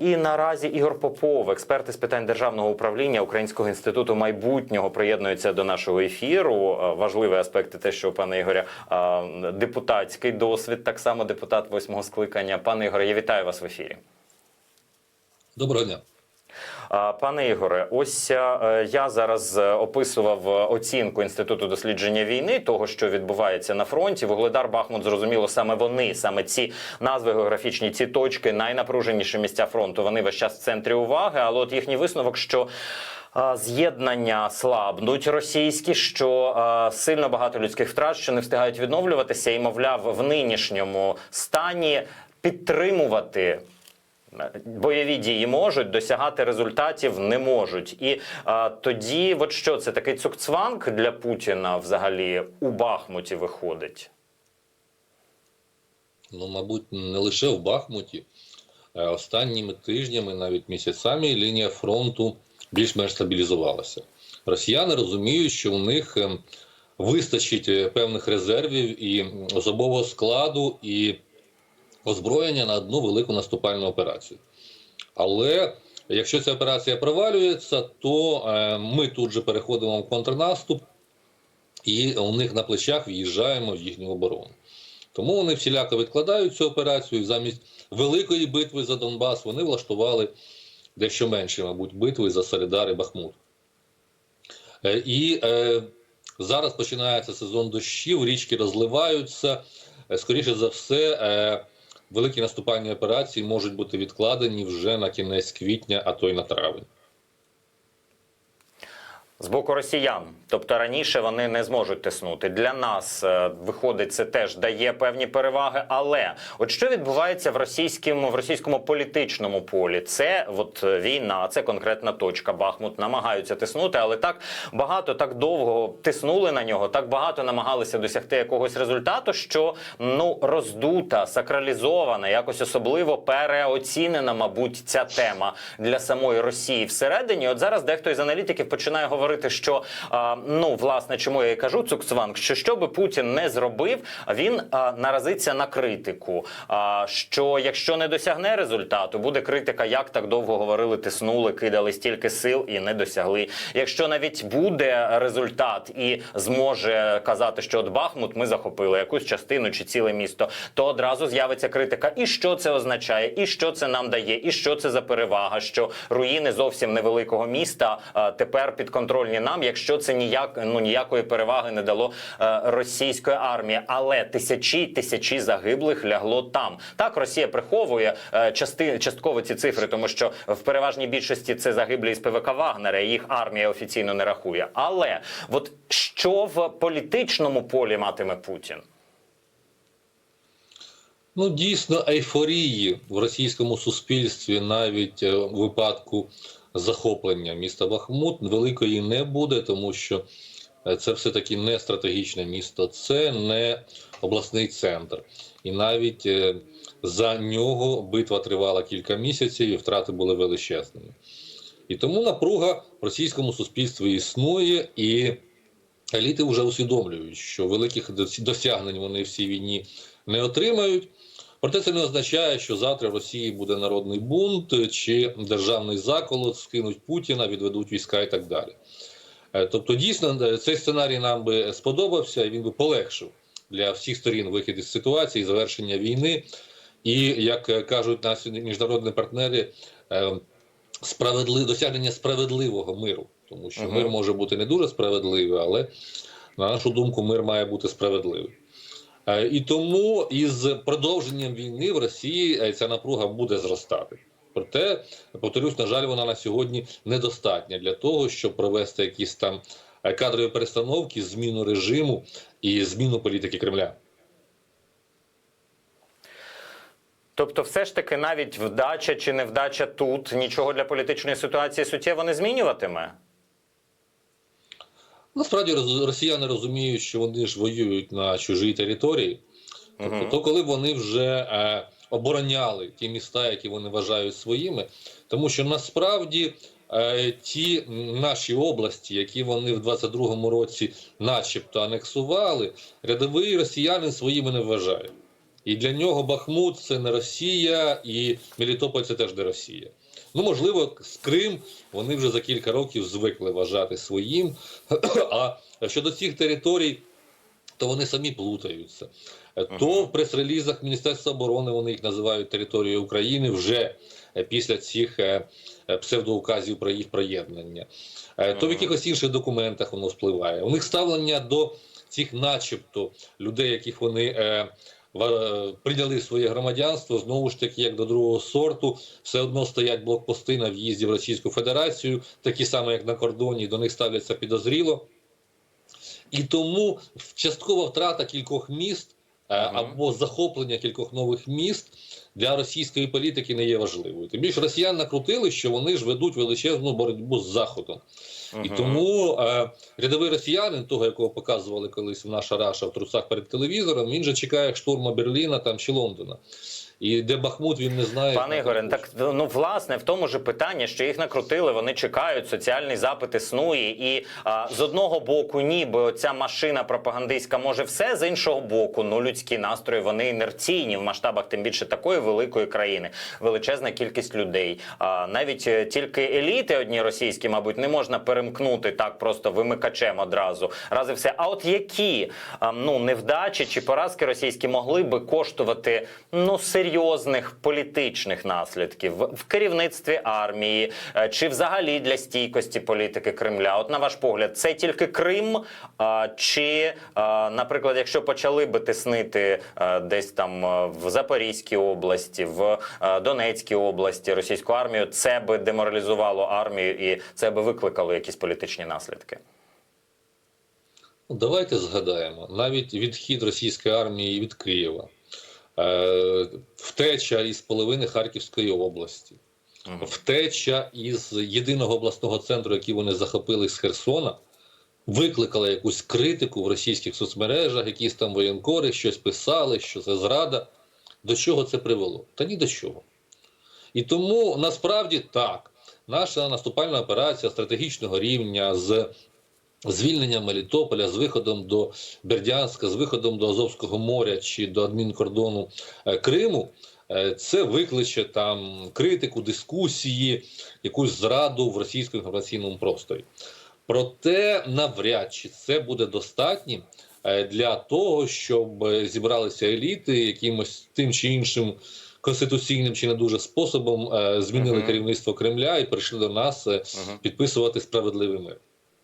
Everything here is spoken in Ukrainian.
і наразі Ігор Попов, експерт із питань державного управління Українського інституту майбутнього, приєднується до нашого ефіру. Е, Важливий аспект те, що у пана Ігоря е, депутатський досвід, так само депутат восьмого скликання. Пане Ігоре, я вітаю вас в ефірі. Доброго дня. Пане Ігоре, ось е, я зараз е, описував е, оцінку інституту дослідження війни, того, що відбувається на фронті. Вугледар Бахмут, зрозуміло, саме вони, саме ці назви географічні, ці точки, найнапруженіші місця фронту. Вони весь час в центрі уваги. Але от їхній висновок, що З'єднання слабнуть російські, що а, сильно багато людських втрат, що не встигають відновлюватися, і мовляв, в нинішньому стані підтримувати бойові дії можуть, досягати результатів не можуть. І а, тоді, от що це такий цукцванг для Путіна взагалі у Бахмуті виходить? Ну, мабуть, не лише в Бахмуті. Е, Останніми тижнями, навіть місяцями, лінія фронту більш-менш стабілізувалася. Росіяни розуміють, що у них ем, вистачить е, певних резервів і особового складу, і озброєння на одну велику наступальну операцію. Але якщо ця операція провалюється, то е, ми тут же переходимо в контрнаступ, і у них на плечах в'їжджаємо в їхню оборону. Тому вони всіляко відкладають цю операцію. Замість великої битви за Донбас вони влаштували дещо менше, мабуть, битви за Солідар і Бахмут. Е, І е, зараз починається сезон дощів, річки розливаються. Е, Скоріше за все, великі наступальні операції можуть бути відкладені вже на кінець квітня, а то й на травень. З боку росіян, тобто раніше вони не зможуть тиснути. Для нас е, виходить, це теж дає певні переваги. Але от що відбувається в російському в російському політичному полі? Це от е, війна, це конкретна точка. Бахмут намагаються тиснути, але так багато, так довго тиснули на нього, так багато намагалися досягти якогось результату, що ну роздута, сакралізована, якось особливо переоцінена, мабуть, ця тема для самої Росії всередині. От зараз дехто із аналітиків починає говорити, що ну власне, чому я і кажу Цукцванг, що що би Путін не зробив, він наразиться на критику. Що якщо не досягне результату, буде критика, як так довго говорили, тиснули, кидали стільки сил і не досягли. Якщо навіть буде результат і зможе казати, що от Бахмут ми захопили якусь частину чи ціле місто, то одразу з'явиться критика. І що це означає, і що це нам дає, і що це за перевага, що руїни зовсім невеликого міста тепер підконтрольні нам, якщо це ніяк ну ніякої переваги не дало е, російської армії, але тисячі тисячі загиблих лягло там. Так Росія приховує е, части, частково ці цифри, тому що в переважній більшості це загиблі із ПВК Вагнера. Їх армія офіційно не рахує. Але от що в політичному полі матиме Путін? Ну, дійсно, ейфорії в російському суспільстві навіть е, у випадку захоплення міста Бахмут великої не буде, тому що е, це все-таки не стратегічне місто, це не обласний центр. І навіть е, за нього битва тривала кілька місяців і втрати були величезними. І тому напруга в російському суспільстві існує, і еліти вже усвідомлюють, що великих досягнень вони в цій війні не отримають. Проте це не означає, що завтра в Росії буде народний бунт чи державний заколот, скинуть Путіна, відведуть війська і так далі. Е, Тобто, дійсно, е, цей сценарій нам би сподобався, і він би полегшив для всіх сторін вихід із ситуації, завершення війни. І як е, кажуть наші міжнародні партнери, справедли... досягнення справедливого миру, тому що Мгм. мир може бути не дуже справедливий, але на нашу думку, мир має бути справедливий. Е, І тому із продовженням війни в Росії е, ця напруга буде зростати. Проте, повторюсь, на жаль, вона на сьогодні недостатня для того, щоб провести якісь там е, кадрові перестановки, зміну режиму і зміну політики Кремля. Тобто, все ж таки, навіть вдача чи невдача тут нічого для політичної ситуації суттєво не змінюватиме. Насправді росіяни розуміють, що вони ж воюють на чужій території. Тобто, Мгм. то коли вони вже е, обороняли ті міста, які вони вважають своїми, тому що насправді е, ті наші області, які вони в 22-му році, начебто, анексували, рядовий росіянин своїми не вважає. І для нього Бахмут це не Росія, і Мелітополь це теж не Росія. Ну, можливо, з Крим вони вже за кілька років звикли вважати своїм. А щодо цих територій, то вони самі плутаються. То в прес-релізах Міністерства оборони вони їх називають територією України вже е, після цих е, е, псевдоуказів про їх приєднання. То в якихось інших документах воно впливає. У них ставлення до цих, начебто, людей, яких вони прийняли своє громадянство, знову ж таки, як до другого сорту, все одно стоять блокпости на в'їзді в Російську Федерацію, такі саме як на кордоні, до них ставляться підозріло. І тому часткова втрата кількох міст е, або захоплення кількох нових міст для російської політики не є важливою. Тим більше росіян накрутили, що вони ж ведуть величезну боротьбу з Заходом. І тому е, рядовий росіянин, того, якого показували колись в наша Раша в трусах перед телевізором, він же чекає штурму Берліна там чи Лондона. І де Бахмут він не знає. Пане Ігоре, так ну власне в тому ж питання, що їх накрутили, вони чекають, соціальний запит існує, і а, з одного боку, ніби оця машина пропагандистська може все, з іншого боку, ну людські настрої вони інерційні в масштабах, тим більше такої великої країни, величезна кількість людей. А навіть е, тільки еліти одні російські, мабуть, не можна перемкнути так просто вимикачем одразу. Рази все. А от які ну невдачі чи поразки російські могли би коштувати ну серйозних політичних наслідків в, керівництві армії е, чи взагалі для стійкості політики Кремля? От на ваш погляд, це тільки Крим, а, чи, наприклад, якщо почали би тиснити е, десь там в Запорізькій області, в е, Донецькій області російську армію, це би деморалізувало армію і це би викликало якісь політичні наслідки. Давайте згадаємо. Навіть відхід російської армії від Києва, е, втеча із половини Харківської області, втеча із єдиного обласного центру, який вони захопили з Херсона, викликала якусь критику в російських соцмережах, якісь там воєнкори щось писали, що це зрада. До чого це привело? Та ні до чого. І тому насправді так, наша наступальна операція стратегічного рівня з звільненням Мелітополя, з виходом до Бердянська, з виходом до Азовського моря чи до адмінкордону е, Криму. е, Це викличе там критику, дискусії, якусь зраду в російському інформаційному просторі. Проте навряд чи це буде достатнім для того, щоб е, зібралися еліти якимось тим чи іншим конституційним чи не дуже способом змінили змінили Мгм. керівництво Кремля і прийшли до нас uh -huh. підписувати справедливий мир.